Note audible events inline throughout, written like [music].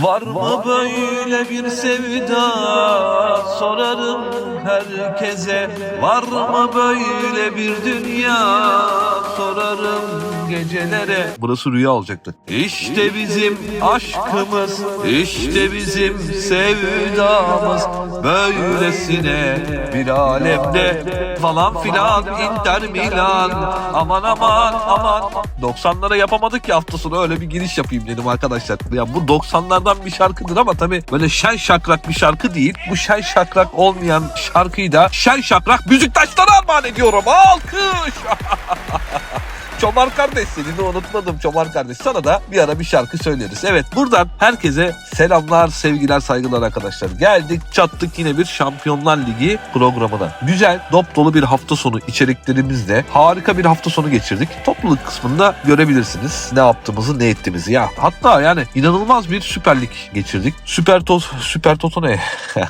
Var mı böyle bir sevda? sorarım herkese. Var mı böyle bir dünya? Sorarım gecelere Burası rüya olacaktı İşte bizim aşkımız işte bizim sevdamız Böylesine bir alemde falan filan Inter Milan aman aman aman 90'lara yapamadık ya hafta sonu öyle bir giriş yapayım dedim arkadaşlar. Ya bu 90'lardan bir şarkıdır ama tabii böyle şen şakrak bir şarkı değil. Bu şen şakrak olmayan şarkıyı da şen şakrak müzik taşları armağan ediyorum. Alkış! [laughs] Çomar kardeş seni de unutmadım Çomar kardeş. Sana da bir ara bir şarkı söyleriz. Evet buradan herkese selamlar, sevgiler, saygılar arkadaşlar. Geldik çattık yine bir Şampiyonlar Ligi programına. Güzel, dop dolu bir hafta sonu içeriklerimizle harika bir hafta sonu geçirdik. Topluluk kısmında görebilirsiniz ne yaptığımızı, ne ettiğimizi. Ya hatta yani inanılmaz bir Süper Lig geçirdik. Süper Tot Süper Toto ne? [laughs]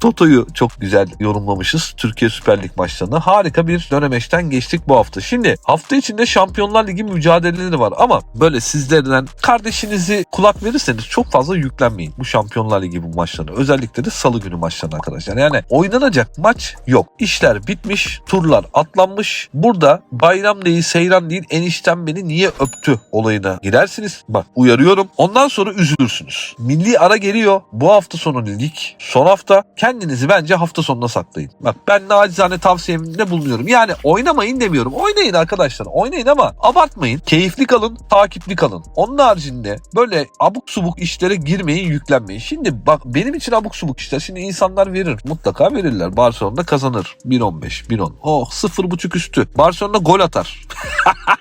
Toto'yu çok güzel yorumlamışız. Türkiye Süper Lig maçlarını. Harika bir dönemeçten geçtik bu hafta. Şimdi hafta içinde Şampiyonlar Ligi mücadeleleri var ama böyle sizlerden kardeşinizi kulak verirseniz çok fazla yüklenmeyin bu Şampiyonlar Ligi bu maçlarına. Özellikle de salı günü maçlarına arkadaşlar. Yani oynanacak maç yok. İşler bitmiş, turlar atlanmış. Burada bayram değil, seyran değil, enişten beni niye öptü olayına girersiniz. Bak uyarıyorum. Ondan sonra üzülürsünüz. Milli ara geliyor. Bu hafta sonu lig. Son hafta kendinizi bence hafta sonuna saklayın. Bak ben nacizane tavsiyemde bulunuyorum. Yani oynamayın demiyorum. Oynayın arkadaşlar. Oynayın ama abartmayın. Keyifli kalın, takipli kalın. Onun haricinde böyle abuk subuk işlere girmeyin, yüklenmeyin. Şimdi bak benim için abuk subuk işler. Şimdi insanlar verir. Mutlaka verirler. Barcelona kazanır. 1.15, 1.10. Oh 0.5 üstü. Barcelona gol atar. [laughs]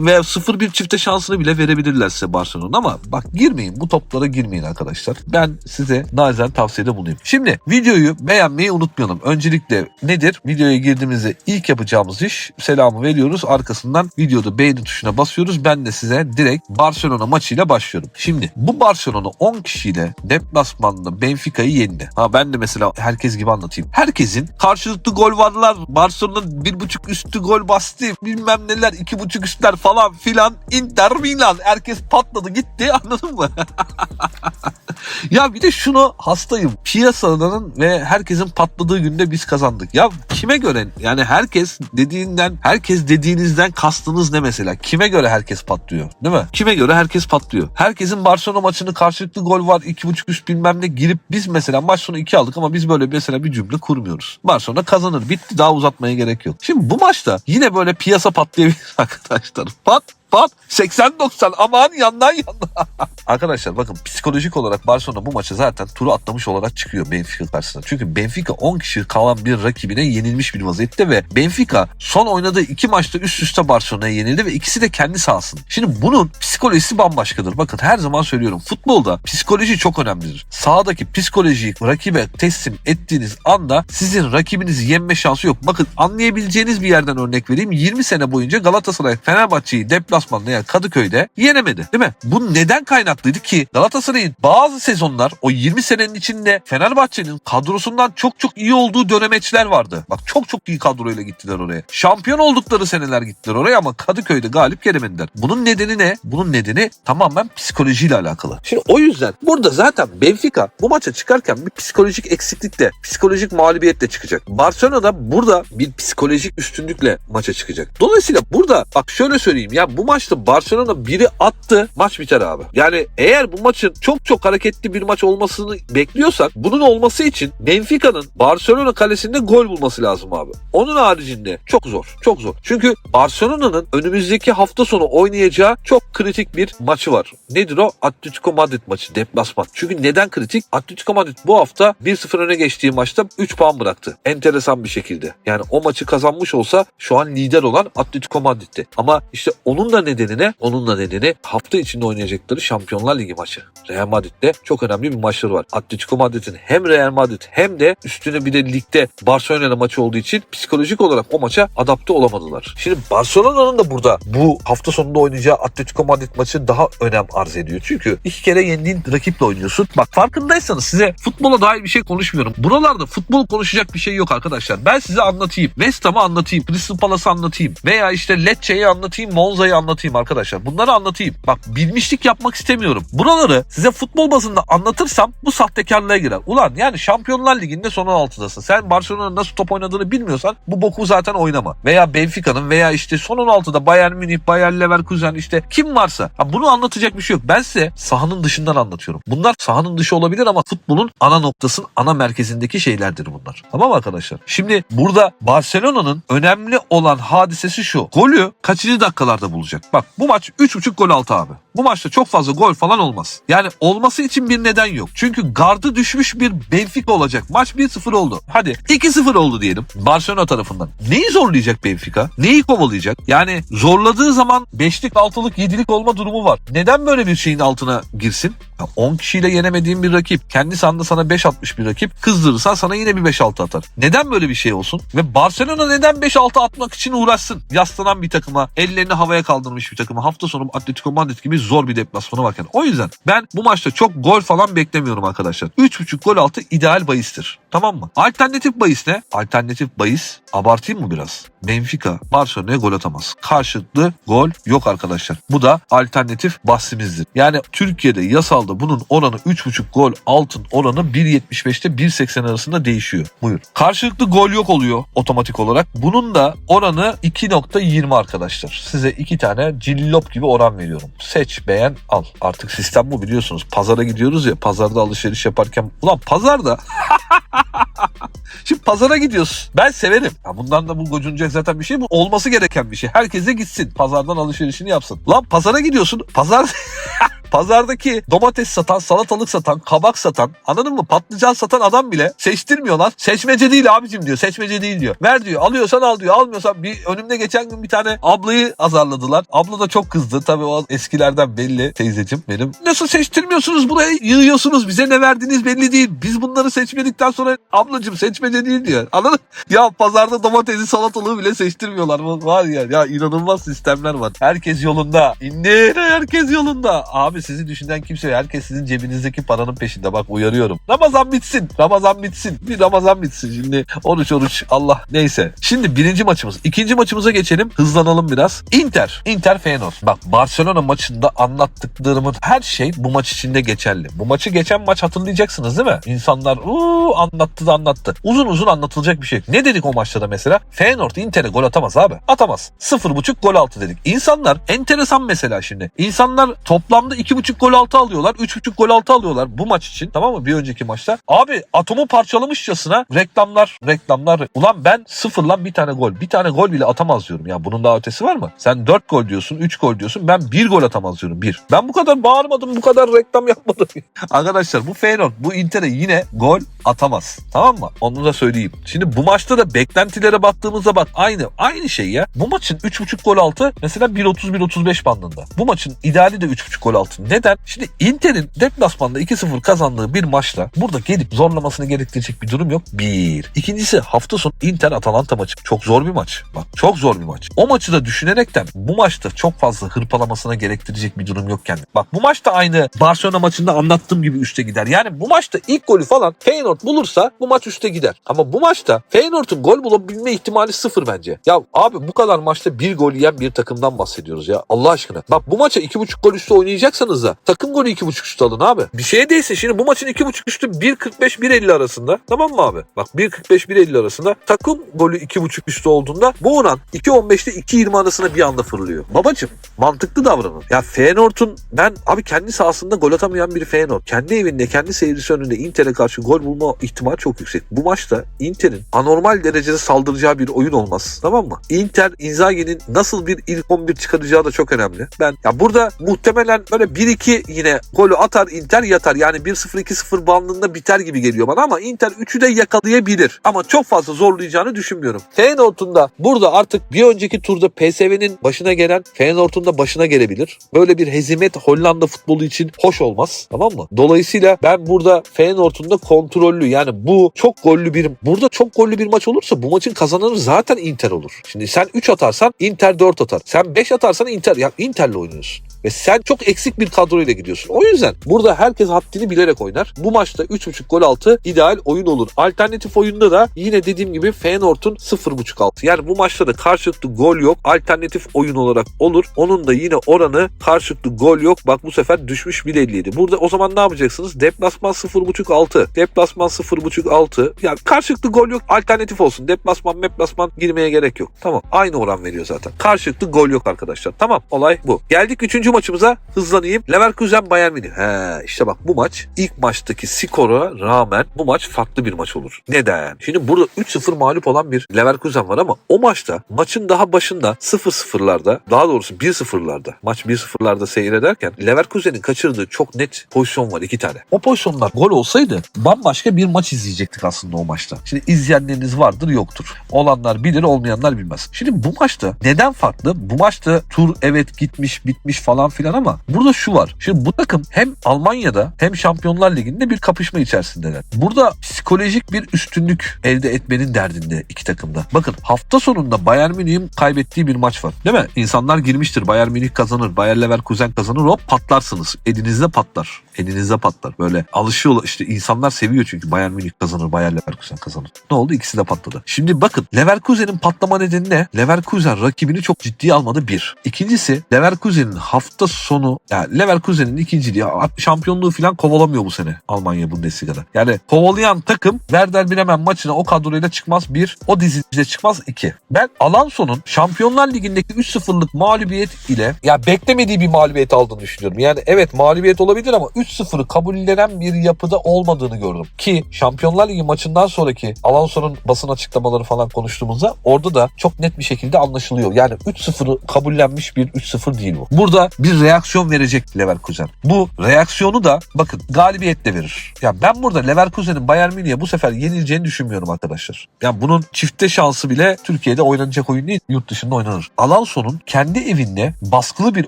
Ve 0-1 çifte şansını bile verebilirler size Barcelona ama bak girmeyin bu toplara girmeyin arkadaşlar. Ben size nazen tavsiyede bulunayım. Şimdi videoyu beğenmeyi unutmayalım. Öncelikle nedir? Videoya girdiğimizde ilk yapacağımız iş selamı veriyoruz. Arkasından videoda beğeni tuşuna basıyoruz. Ben de size direkt Barcelona maçıyla başlıyorum. Şimdi bu Barcelona 10 kişiyle deplasmanda Benfica'yı yendi. Ha ben de mesela herkes gibi anlatayım. Herkesin karşılıklı gol varlar. Barcelona 1.5 üstü gol bastı. Bilmem neler 2.5 üstler falan filan. Inter Milan. Herkes patladı gitti anladın mı? [laughs] ya bir de şunu hastayım. Piyasanın ve herkesin patladığı günde biz kazandık. Ya kime göre yani herkes dediğinden herkes dediğinizden kastınız ne mesela? Kime göre herkes patlıyor? Değil mi? Kime göre herkes patlıyor? Herkesin Barcelona maçını karşılıklı gol var. 2.5 üst bilmem ne girip biz mesela maç sonu 2 aldık ama biz böyle mesela bir cümle kurmuyoruz. Barcelona kazanır. Bitti daha uzatmaya gerek yok. Şimdi bu maçta yine böyle piyasa patlayabilir [laughs] arkadaşlar. Pat pat 80-90 aman yandan yandan. [laughs] Arkadaşlar bakın psikolojik olarak Barcelona bu maça zaten turu atlamış olarak çıkıyor Benfica karşısında. Çünkü Benfica 10 kişi kalan bir rakibine yenilmiş bir vaziyette ve Benfica son oynadığı iki maçta üst üste Barcelona'ya yenildi ve ikisi de kendi sahasında. Şimdi bunun psikolojisi bambaşkadır. Bakın her zaman söylüyorum futbolda psikoloji çok önemlidir. Sahadaki psikolojiyi rakibe teslim ettiğiniz anda sizin rakibinizi yenme şansı yok. Bakın anlayabileceğiniz bir yerden örnek vereyim. 20 sene boyunca Galatasaray Fenerbahçe'yi deplasmanda yani Kadıköy'de yenemedi. Değil mi? Bu neden kaynaklıydı ki Galatasaray'ın bazı sezonlar o 20 senenin içinde Fenerbahçe'nin kadrosundan çok çok iyi olduğu dönemeçler vardı. Bak çok çok iyi kadroyla gittiler oraya. Şampiyon oldukları seneler gittiler oraya ama Kadıköy'de galip gelemediler. Bunun nedeni ne? Bunun nedeni tamamen psikolojiyle alakalı. Şimdi o yüzden burada zaten Benfica bu maça çıkarken bir psikolojik eksiklikle, psikolojik mağlubiyetle çıkacak. Barcelona da burada bir psikolojik üstünlükle maça çıkacak. Dolayısıyla burada bak şöyle söyleyeyim ya bu maçta Barcelona biri attı maç biter abi. Yani eğer bu maçın çok çok hareketli bir maç olmasını bekliyorsak bunun olması için Benfica'nın Barcelona kalesinde gol bulması lazım abi. Onun haricinde çok zor. Çok zor. Çünkü Barcelona'nın önümüzdeki hafta sonu oynayacağı çok kritik bir maçı var. Nedir o? Atletico Madrid maçı. Deplasman. Çünkü neden kritik? Atletico Madrid bu hafta 1-0 öne geçtiği maçta 3 puan bıraktı. Enteresan bir şekilde. Yani o maçı kazanmış olsa şu an lider olan Atletico Madrid'ti. Ama işte onun da nedeni ne? Onun da nedeni hafta içinde oynayacakları Şampiyonlar Ligi maçı. Real Madrid'de çok önemli bir maçları var. Atletico Madrid'in hem Real Madrid hem de üstüne bir de ligde Barcelona maçı olduğu için psikolojik olarak o maça adapte olamadılar. Şimdi Barcelona'nın da burada bu hafta sonunda oynayacağı Atletico Madrid maçı daha önem arz ediyor. Çünkü iki kere yendiğin rakiple oynuyorsun. Bak farkındaysanız size futbola dair bir şey konuşmuyorum. Buralarda futbol konuşacak bir şey yok arkadaşlar. Ben size anlatayım. West Ham'ı anlatayım. Crystal Palace'ı anlatayım. Veya işte Lecce'yi anlatayım. Monza'yı anlatayım anlatayım arkadaşlar. Bunları anlatayım. Bak bilmişlik yapmak istemiyorum. Buraları size futbol bazında anlatırsam bu sahtekarlığa girer. Ulan yani Şampiyonlar Ligi'nde son 16'dasın. Sen Barcelona'nın nasıl top oynadığını bilmiyorsan bu boku zaten oynama. Veya Benfica'nın veya işte son 16'da Bayern Münih, Bayern Leverkusen işte kim varsa. Ha, bunu anlatacak bir şey yok. Ben size sahanın dışından anlatıyorum. Bunlar sahanın dışı olabilir ama futbolun ana noktasının ana merkezindeki şeylerdir bunlar. Tamam arkadaşlar? Şimdi burada Barcelona'nın önemli olan hadisesi şu. Golü kaçıncı dakikalarda bulacak? Bak bu maç 3.5 gol altı abi. Bu maçta çok fazla gol falan olmaz. Yani olması için bir neden yok. Çünkü gardı düşmüş bir Benfica olacak. Maç 1-0 oldu. Hadi 2-0 oldu diyelim Barcelona tarafından. Neyi zorlayacak Benfica? Neyi kovalayacak? Yani zorladığı zaman 5'lik 6'lık 7'lik olma durumu var. Neden böyle bir şeyin altına girsin? Ya 10 kişiyle yenemediğin bir rakip, kendi sahanda sana 5 atmış bir rakip, kızdırırsan sana yine bir 5-6 atar. Neden böyle bir şey olsun? Ve Barcelona neden 5-6 atmak için uğraşsın? Yaslanan bir takıma, ellerini havaya kaldırmış bir takıma, hafta sonu Atletico Madrid gibi zor bir deplasmanı varken. O yüzden ben bu maçta çok gol falan beklemiyorum arkadaşlar. 3.5 gol altı ideal bahistir. Tamam mı? Alternatif bahis ne? Alternatif bahis abartayım mı biraz? Benfica Barcelona'ya gol atamaz. Karşılıklı gol yok arkadaşlar. Bu da alternatif bahsimizdir. Yani Türkiye'de yasalda bunun oranı 3.5 gol altın oranı 1.75'te 1.80 arasında değişiyor. Buyur. Karşılıklı gol yok oluyor otomatik olarak. Bunun da oranı 2.20 arkadaşlar. Size iki tane cillop gibi oran veriyorum. Seç, beğen, al. Artık sistem bu biliyorsunuz. Pazara gidiyoruz ya pazarda alışveriş yaparken. Ulan pazarda [laughs] [laughs] Şimdi pazara gidiyoruz. Ben severim. Ya bundan da bu gocunacak zaten bir şey bu. Olması gereken bir şey. Herkese gitsin. Pazardan alışverişini yapsın. Lan pazara gidiyorsun. Pazar [laughs] Pazardaki domates satan, salatalık satan, kabak satan, anladın mı? Patlıcan satan adam bile seçtirmiyor lan. Seçmece değil abicim diyor. Seçmece değil diyor. Ver diyor. Alıyorsan al diyor. Almıyorsan bir önümde geçen gün bir tane ablayı azarladılar. Abla da çok kızdı. Tabii o eskilerden belli teyzecim benim. Nasıl seçtirmiyorsunuz buraya yığıyorsunuz. Bize ne verdiğiniz belli değil. Biz bunları seçmedikten sonra ablacım seçmece değil diyor. Anladın mı? Ya pazarda domatesi salatalığı bile seçtirmiyorlar. Var ya ya inanılmaz sistemler var. Herkes yolunda. İndir herkes yolunda. Abi sizi düşünen kimse. Herkes sizin cebinizdeki paranın peşinde. Bak uyarıyorum. Ramazan bitsin. Ramazan bitsin. Bir Ramazan bitsin. Şimdi oruç oruç Allah neyse. Şimdi birinci maçımız. ikinci maçımıza geçelim. Hızlanalım biraz. Inter. Inter Feyenoord. Bak Barcelona maçında anlattıklarımın her şey bu maç içinde geçerli. Bu maçı geçen maç hatırlayacaksınız değil mi? İnsanlar uuu anlattı da anlattı. Uzun uzun anlatılacak bir şey. Ne dedik o maçta da mesela? Feyenoord Inter'e gol atamaz abi. Atamaz. 0.5 gol altı dedik. İnsanlar enteresan mesela şimdi. İnsanlar toplamda 2.5 gol altı alıyorlar. 3.5 gol altı alıyorlar bu maç için. Tamam mı? Bir önceki maçta. Abi atomu parçalamışçasına reklamlar reklamlar. Ulan ben sıfırlan bir tane gol. Bir tane gol bile atamaz diyorum. Ya bunun daha ötesi var mı? Sen 4 gol diyorsun, 3 gol diyorsun. Ben 1 gol atamaz diyorum. 1. Ben bu kadar bağırmadım, bu kadar reklam yapmadım. [laughs] Arkadaşlar bu Feyenoord bu Inter'e yine gol atamaz. Tamam mı? Onu da söyleyeyim. Şimdi bu maçta da beklentilere baktığımızda bak aynı aynı şey ya. Bu maçın 3.5 gol altı mesela 1.30-1.35 bandında. Bu maçın ideali de 3.5 gol altı. Neden? Şimdi Inter'in deplasmanda 2-0 kazandığı bir maçla burada gelip zorlamasını gerektirecek bir durum yok. Bir. İkincisi hafta sonu Inter Atalanta maçı. Çok zor bir maç. Bak çok zor bir maç. O maçı da düşünerekten bu maçta çok fazla hırpalamasına gerektirecek bir durum yokken. Bak bu maçta aynı Barcelona maçında anlattığım gibi üste gider. Yani bu maçta ilk golü falan Feyenoord bulursa bu maç üste gider. Ama bu maçta Feyenoord'un gol bulabilme ihtimali sıfır bence. Ya abi bu kadar maçta bir gol yiyen bir takımdan bahsediyoruz ya. Allah aşkına. Bak bu maça 2.5 gol üstü oynayacaksanız da takım golü 2.5 üstü alın abi. Bir şey değilse şimdi bu maçın 2.5 üstü 1.45-1.50 arasında. Tamam mı abi? Bak 1.45-1.50 arasında takım golü 2.5 üstü olduğunda bu oran 2.15'te 2.20 arasında bir anda fırlıyor. Babacım mantıklı davranın. Ya Feyenoord'un ben abi kendi sahasında gol atamayan bir Feyenoord. Kendi evinde kendi seyircisi önünde Inter'e karşı gol bulma ihtimali çok yüksek. Bu maçta Inter'in anormal derecede saldıracağı bir oyun olmaz. Tamam mı? Inter Inzaghi'nin nasıl bir ilk 11 çıkaracağı da çok önemli. Ben ya burada muhtemelen böyle 1-2 yine golü atar Inter yatar. Yani 1-0 2-0 bandında biter gibi geliyor bana ama Inter 3'ü de yakalayabilir. Ama çok fazla zorlayacağını düşünmüyorum. Feyenoord'un da burada artık bir önceki turda PSV'nin başına gelen Feyenoord'un da başına gelebilir. Böyle bir hezimet Hollanda futbolu için hoş olmaz. Tamam mı? Dolayısıyla ben burada Feyenoord'un da kontrollü yani bu çok gollü bir burada çok gollü bir maç olursa bu maçın kazananı zaten Inter olur. Şimdi sen 3 atarsan Inter 4 atar. Sen 5 atarsan Inter ya Inter'le oynuyorsun. Ve sen çok eksik bir kadroyla gidiyorsun. O yüzden burada herkes haddini bilerek oynar. Bu maçta 3.5 gol altı ideal oyun olur. Alternatif oyunda da yine dediğim gibi Feyenoord'un 0.5 altı. Yani bu maçta da karşılıklı gol yok. Alternatif oyun olarak olur. Onun da yine oranı karşılıklı gol yok. Bak bu sefer düşmüş 1.57. Burada o zaman ne yapacaksınız? Deplasman 0.5 altı. Deplasman 0.5 altı. Yani karşılıklı gol yok. Alternatif olsun. Deplasman meplasman girmeye gerek yok. Tamam. Aynı oran veriyor zaten. Karşılıklı gol yok arkadaşlar. Tamam. Olay bu. Geldik 3. maçımıza. Hızlanayım. Leverkusen Bayern Münih. He işte bak bu maç ilk maçtaki skora rağmen bu maç farklı bir maç olur. Neden? Şimdi burada 3-0 mağlup olan bir Leverkusen var ama o maçta maçın daha başında 0-0'larda daha doğrusu 1-0'larda maç 1-0'larda seyrederken Leverkusen'in kaçırdığı çok net pozisyon var iki tane. O pozisyonlar gol olsaydı bambaşka bir maç izleyecektik aslında o maçta. Şimdi izleyenleriniz vardır yoktur. Olanlar bilir olmayanlar bilmez. Şimdi bu maçta neden farklı? Bu maçta tur evet gitmiş bitmiş falan filan ama burada şu var. Şimdi bu takım hem Almanya'da hem Şampiyonlar Ligi'nde bir kapışma içerisindeler. Burada psikolojik bir üstünlük elde etmenin derdinde iki takımda. Bakın hafta sonunda Bayern Münih'in kaybettiği bir maç var. Değil mi? İnsanlar girmiştir. Bayern Münih kazanır. Bayer Leverkusen kazanır. Hop patlarsınız. Elinizde patlar. Elinizde patlar. Böyle alışıyor işte insanlar seviyor çünkü Bayern Münih kazanır. Bayer Leverkusen kazanır. Ne oldu? İkisi de patladı. Şimdi bakın Leverkusen'in patlama nedeni ne? Leverkusen rakibini çok ciddiye almadı bir. İkincisi Leverkusen'in hafta sonu yani Leverkusen'in ikinciliği şampiyonluğu falan kovalamıyor bu sene Almanya Bundesliga'da. Yani kovalayan takım Werder Bremen maçına o kadroyla çıkmaz bir. O dizide çıkmaz iki. Ben Alonso'nun Şampiyonlar Ligi'ndeki 3-0'lık mağlubiyet ile ya beklemediği bir mağlubiyet aldığını düşünüyorum. Yani evet mağlubiyet olabilir ama 3-0'ı kabullenen bir yapıda olmadığını gördüm. Ki Şampiyonlar Ligi maçından sonraki Alonso'nun basın açıklamaları falan konuştuğumuzda orada da çok net bir şekilde anlaşılıyor. Yani 3-0'ı kabullenmiş bir 3-0 değil bu. Burada bir reaksiyon verecek Leverkusen. Bu reaksiyonu da bakın galibiyetle verir. Yani ben burada Leverkusen'in Bayern Münih'e bu sefer yenileceğini düşünmüyorum arkadaşlar. Yani bunun çifte şansı bile Türkiye'de oynanacak oyun değil, yurt dışında oynanır. Alonso'nun kendi evinde baskılı bir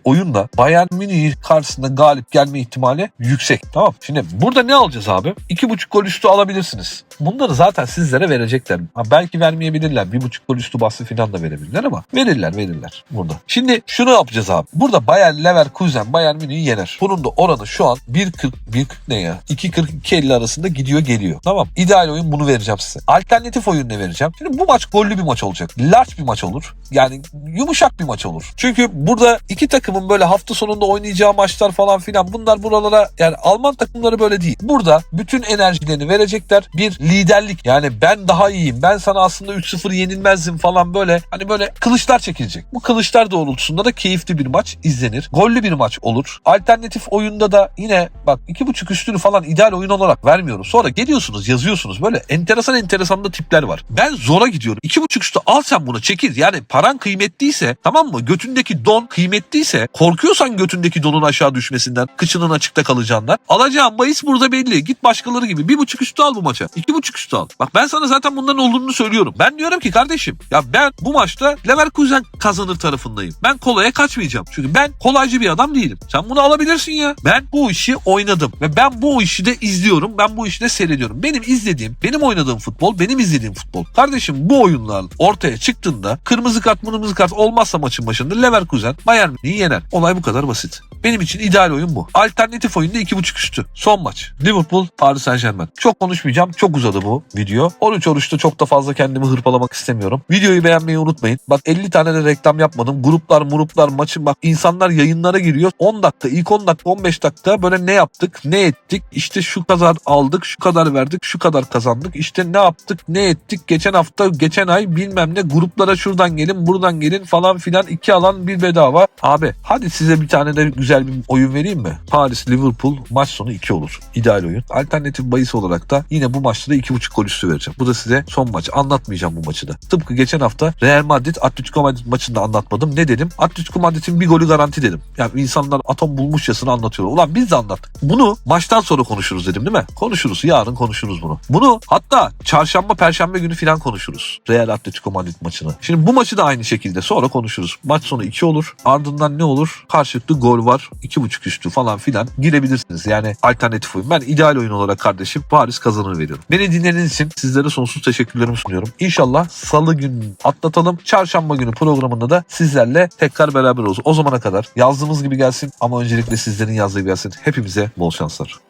oyunla Bayern Münih karşısında galip gelme ihtimali yüksek. Tamam. Şimdi burada ne alacağız abi? 2.5 gol üstü alabilirsiniz. Bunları zaten sizlere verecekler. Ha, belki vermeyebilirler. 1.5 gol üstü bahsi falan da verebilirler ama verirler verirler burada. Şimdi şunu yapacağız abi. Burada Bayern Leverkusen Bayern Münih'i yener. Bunun da oranı şu an 1.40 1.40 ne ya? 2.40-2.50 arasında gidiyor geliyor. Tamam. İdeal oyun bunu vereceğim size. Alternatif oyun ne vereceğim? Şimdi bu maç gollü bir maç olacak. Large bir maç olur. Yani yumuşak bir maç olur. Çünkü burada iki takımın böyle hafta sonunda oynayacağı maçlar falan filan bunlar buralara yani Alman takımları böyle değil. Burada bütün enerjilerini verecekler. Bir liderlik yani ben daha iyiyim. Ben sana aslında 3-0 yenilmezdim falan böyle hani böyle kılıçlar çekilecek. Bu kılıçlar doğrultusunda da keyifli bir maç izlenir. Gollü bir maç olur. Alternatif oyunda da yine bak 2.5 üstünü falan ideal oyun olarak vermiyorum. Sonra geliyorsunuz yazıyorsunuz böyle enteresan enteresan da tipler var. Ben zora gidiyorum. 2.5 üstü al sen bunu çekil. Yani paran kıymetliyse tamam mı? Götündeki don kıymetliyse korkuyorsan götündeki donun aşağı düşmesinden kıçının açıkta kalacağından alacağın bahis burada belli. Git başkaları gibi. 1.5 üstü al bu maça. 2.5 üstü al. Bak ben sana zaten bunların olduğunu söylüyorum. Ben diyorum ki kardeşim ya ben bu maçta Leverkusen kazanır tarafındayım. Ben kolaya kaçmayacağım. Çünkü ben kolaycı bir adam değilim. Sen bunu alabilirsin ya. Ben bu işi oynadım ve ben bu işi de izliyorum. Ben bu işi de seyrediyorum. Benim izlediğim, benim oynadığım futbol, benim izlediğim futbol. Kardeşim bu oyunlar ortaya çıktığında kırmızı kart, kırmızı kart olmazsa maçın başında Leverkusen Bayern Münih'i yener. Olay bu kadar basit. Benim için ideal oyun bu. Alternatif oyunda 2.5 üstü. Son maç. Liverpool Paris Saint Germain. Çok konuşmayacağım. Çok uzadı bu video. 13 oruçta çok da fazla kendimi hırpalamak istemiyorum. Videoyu beğenmeyi unutmayın. Bak 50 tane de reklam yapmadım. Gruplar muruplar maçı bak insanlar yayınlara giriyor. 10 dakika ilk 10 dakika 15 dakika böyle ne yaptık ne ettik işte şu kadar aldık şu kadar verdik şu kadar kazandık işte ne yaptık ne ettik geçen hafta geçen ay bilmem ne gruplara şuradan gelin buradan gelin falan filan iki alan bir bedava. Abi hadi size bir tane de güzel bir oyun vereyim mi? Paris Liverpool maç sonu 2 olur. İdeal oyun. Alternatif bahis olarak da yine bu maçta da 2.5 gol üstü vereceğim. Bu da size son maç. Anlatmayacağım bu maçı da. Tıpkı geçen hafta Real Madrid Atletico Madrid maçında anlatmadım. Ne dedim? Atletico Madrid'in bir golü garanti dedim. Yani insanlar atom bulmuşçasına anlatıyorlar. Ulan biz de anlattık. Bunu maçtan sonra konuşuruz dedim değil mi? Konuşuruz. Yarın konuşuruz bunu. Bunu hatta çarşamba perşembe günü falan konuşuruz. Real Atletico Madrid maçını. Şimdi bu maçı da aynı şekilde sonra konuşuruz. Maç sonu 2 olur. Ardından ne olur? Karşılıklı gol var. 2.5 üstü falan filan girebilirsiniz. Yani alternatif oyun. Ben ideal oyun olarak kardeşim Paris kazanır veriyorum. Beni dinlediğiniz için sizlere sonsuz teşekkürlerimi sunuyorum. İnşallah salı günü atlatalım. Çarşamba günü programında da sizlerle tekrar beraber olsun. O zamana kadar yalnız yazdığımız gibi gelsin ama öncelikle sizlerin yazdığı gibi gelsin. Hepimize bol şanslar.